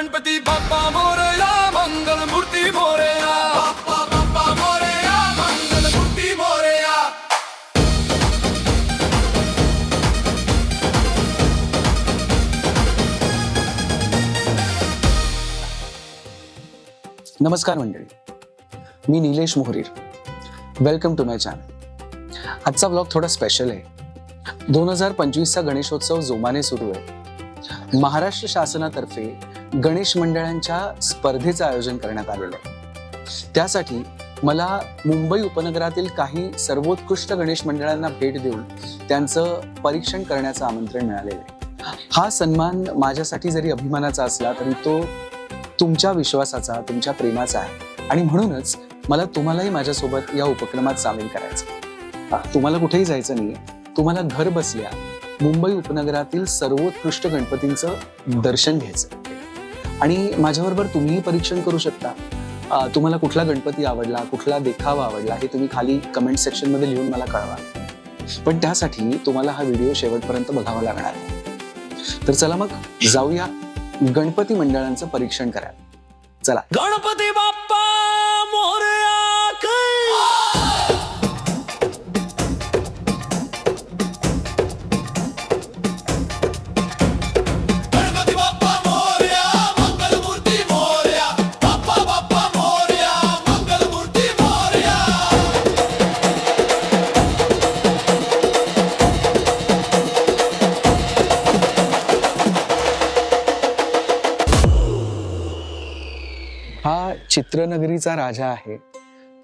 गणपती बाप्पा मोरया मंगल मूर्ती मोरया. बाप्पा बाप्पा मोरया मंगल मूर्ती मोरया नमस्कार मंडळी. मी Nilesh Mohrir. Welcome to my channel आजचा ब्लॉग थोडा स्पेशल आहे. दोन हजार पंचवीसचा गणेशोत्सव जोमाने सुरू आहे. महाराष्ट्र शासनातर्फे गणेश मंडळांच्या स्पर्धेचं आयोजन करण्यात आलेलं आहे. त्यासाठी मला मुंबई उपनगरातील काही सर्वोत्कृष्ट गणेश मंडळांना भेट देऊन त्यांचं परीक्षण करण्याचं आमंत्रण मिळालेलं आहे. हा सन्मान माझ्यासाठी जरी अभिमानाचा असला तरी तो तुमच्या विश्वासाचा तुमच्या प्रेमाचा आहे. आणि म्हणूनच मला तुम्हालाही माझ्यासोबत या उपक्रमात सामील करायचं तुम्हाला कुठेही जायचं नाही तुम्हाला घर बसल्या मुंबई उपनगरातील सर्वोत्कृष्ट गणपतींचं दर्शन घ्यायचं आणि माझ्याबरोबर तुम्हीही परीक्षण करू शकता. तुम्हाला कुठला गणपती आवडला कुठला देखावा आवडला हे तुम्ही खाली कमेंट सेक्शनमध्ये लिहून मला कळवा. पण त्यासाठी तुम्हाला हा व्हिडिओ शेवटपर्यंत बघावा लागणार. आहे तर चला मग जाऊया गणपती मंडळांचं परीक्षण करायला. चला. गणपती बाप चित्रनगरीचा राजा आहे.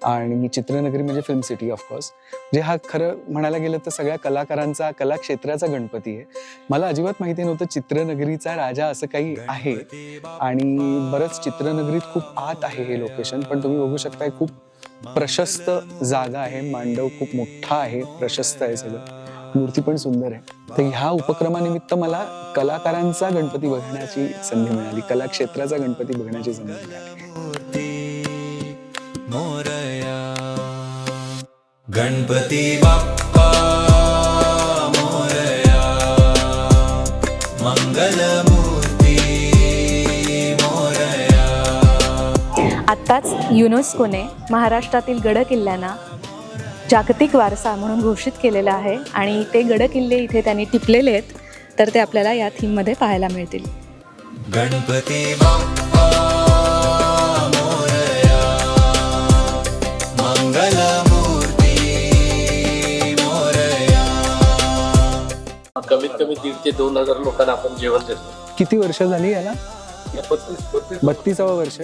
आणि चित्रनगरी म्हणजे फिल्म सिटी ऑफकोर्स जे हा खरं म्हणायला गेलं तर सगळ्या कलाकारांचा कला क्षेत्राचा गणपती आहे. मला अजिबात माहिती नव्हतं चित्रनगरीचा राजा असं काही आहे. आणि बरंच चित्रनगरीत खूप आत आहे हे लोकेशन पण तुम्ही बघू शकताय खूप प्रशस्त जागा आहे. मांडव खूप मोठा आहे प्रशस्त आहे सगळं. मूर्ती पण सुंदर आहे. तर ह्या उपक्रमानिमित्त मला कलाकारांचा गणपती बघण्याची संधी मिळाली. कला क्षेत्राचा गणपती बघण्याची संधी मिळाली. मोरया। गणपती बाप्पा मोरया। मंगल मूर्ती मोरया। आत्ताच युनेस्कोने महाराष्ट्रातील गडकिल्ल्यांना जागतिक वारसा म्हणून घोषित केलेला आहे आणि ते गडकिल्ले इथे त्यांनी टिपलेले आहेत तर ते आपल्याला या थीममध्ये पाहायला मिळतील. गणपती बाप्पा कमीत कमी दीड ते दोन हजार लोकांना आपण जेवण देतो. किती वर्ष झाली याला? बत्तीस बत्तीस बत्तीसावं वर्ष.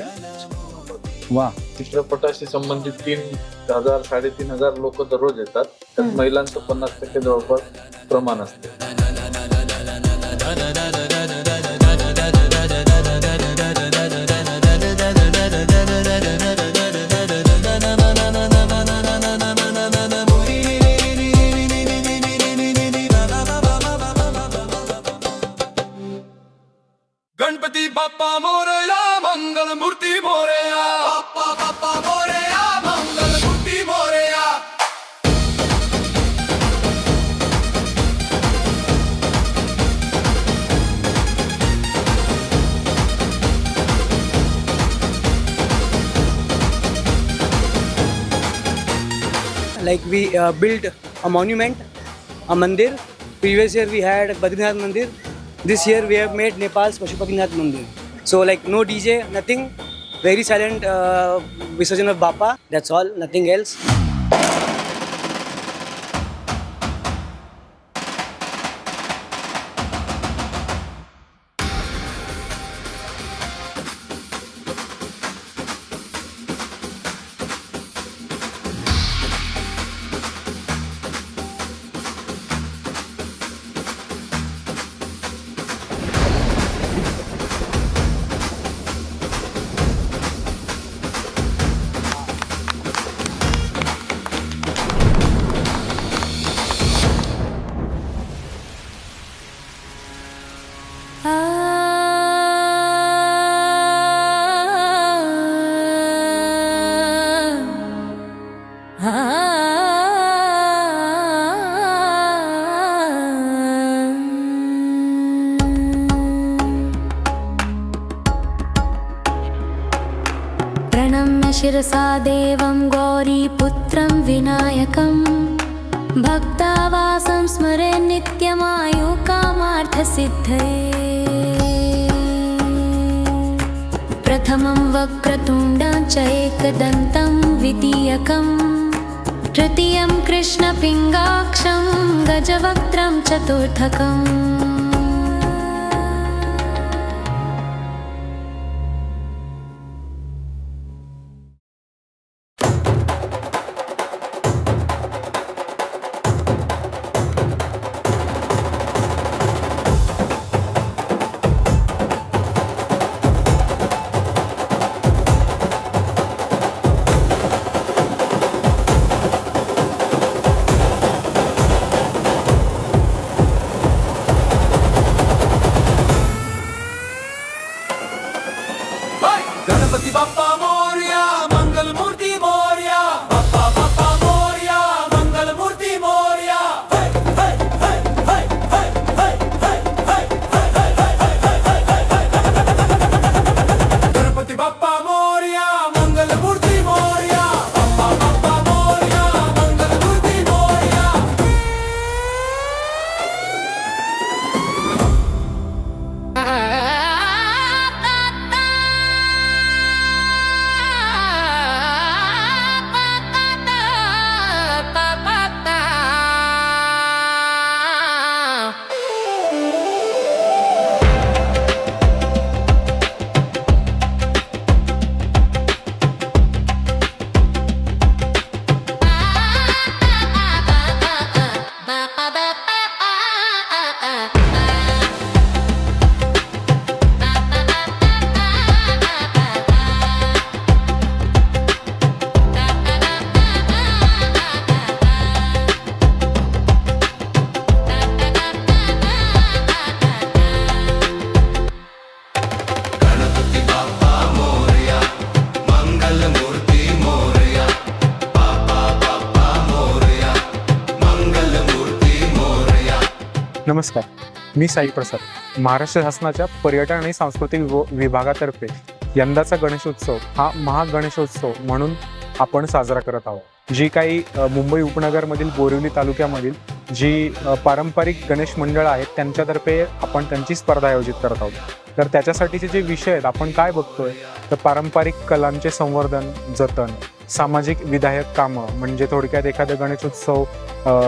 वा. चित्रपटाशी संबंधित तीन हजार साडेतीन हजार लोक दररोज येतात. त्यात महिलांचं पन्नास टक्के जवळपास प्रमाण असते. दी बापा मोरया मंगल मूर्ति मोरया। बापा बापा मोरया मंगल मूर्ति Morya. Like we build a monument a mandir previous year we had Badrinath mandir This year we have made Nepal's Pashupatinath Mandir. So like no DJ, nothing. Very silent uh, Visarjan of Bapa. That's all, nothing else. शिरसा देवं गौरीपुत्रं विनायकं। भक्तावासं स्मरे नित्यमायुकामार्थसिद्धये। प्रथमं वक्रतुण्डं च एकदन्तं द्वितीयकं तृतीयं कृष्णपिङ्गाक्षं गजवक्त्रं चतुर्थकम् गणपती बाप्पा नमस्कार मी साई प्रसाद महाराष्ट्र शासनाच्या पर्यटन आणि सांस्कृतिक विभागातर्फे यंदाचा गणेशोत्सव हा महागणेशोत्सव म्हणून आपण साजरा करत आहोत. जी काही मुंबई उपनगरमधील बोरिवली तालुक्यामधील जी पारंपरिक गणेश मंडळ आहेत त्यांच्यातर्फे आपण त्यांची स्पर्धा आयोजित करत आहोत. तर त्याच्यासाठीचे जे विषय आहेत आपण काय बघतोय? तर पारंपरिक कलांचे संवर्धन जतन सामाजिक विधायक कामं म्हणजे थोडक्यात एखादं गणेशोत्सव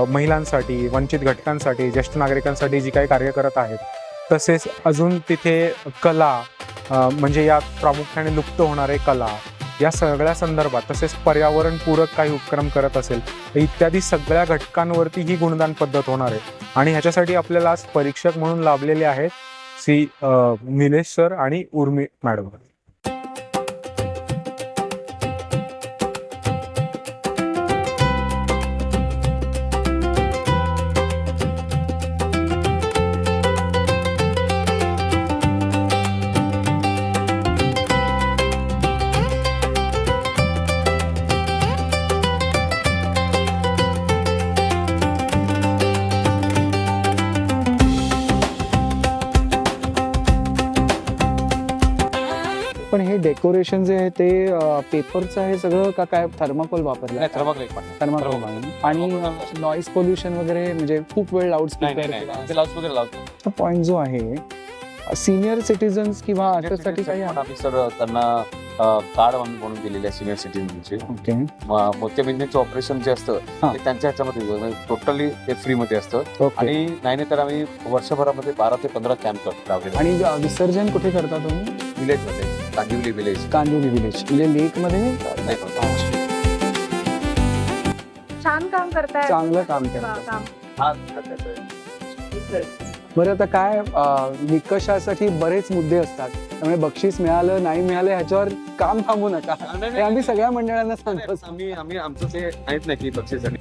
महिलांसाठी वंचित घटकांसाठी ज्येष्ठ नागरिकांसाठी जी काही कार्य करत आहेत. तसेच अजून तिथे कला म्हणजे या प्रामुख्याने लुप्त होणारे कला या सगळ्या संदर्भात तसेच पर्यावरणपूरक काही उपक्रम करत असेल तर इत्यादी सगळ्या घटकांवरती ही गुणदान पद्धत होणार आहे. आणि ह्याच्यासाठी आपल्याला आज परीक्षक म्हणून लाभलेले आहेत श्री निलेश सर आणि उर्मी मॅडम. डेकोरेशन जे आहे ते पेपरचं आहे सगळं का काय थर्माकोल वापरलं? थर्माकोल आणि नॉईस पोल्युशन वगैरे म्हणजे खूप वेळ लाऊड स्पीकर पॉइंट जो आहे सिनियर सिटीजन्स किंवा अशासाठी काही आहे? आम्ही सर त्यांना कार्ड आम्ही बनवून दिलेले आहे सिनियर सिटीजनचे ओके मोत्यबिंदूचं ऑपरेशन जे असतं हा. ते त्यांच्या ह्याच्यामध्ये टोटली ते फ्री मध्ये असतं. ओके आणि नाही नाही तर आम्ही वर्षभरामध्ये बारा ते पंधरा कॅम्प लावलेले आणि विसर्जन कुठे करता तुम्ही? विलेजमध्ये. कांदिवली विलेज कांदिवली विलेज म्हणजे लेकमध्ये नाही छान काम करताय. चांगलं काम करतात बरं आता काय अ, निकषासाठी बरेच मुद्दे असतात. त्यामुळे बक्षीस मिळालं नाही मिळालं ह्याच्यावर काम थांबू नका. हे आम्ही सगळ्या मंडळांना सांगतो. आम्ही आम्ही आमचं ते आहेत नाही की बक्षीस आणि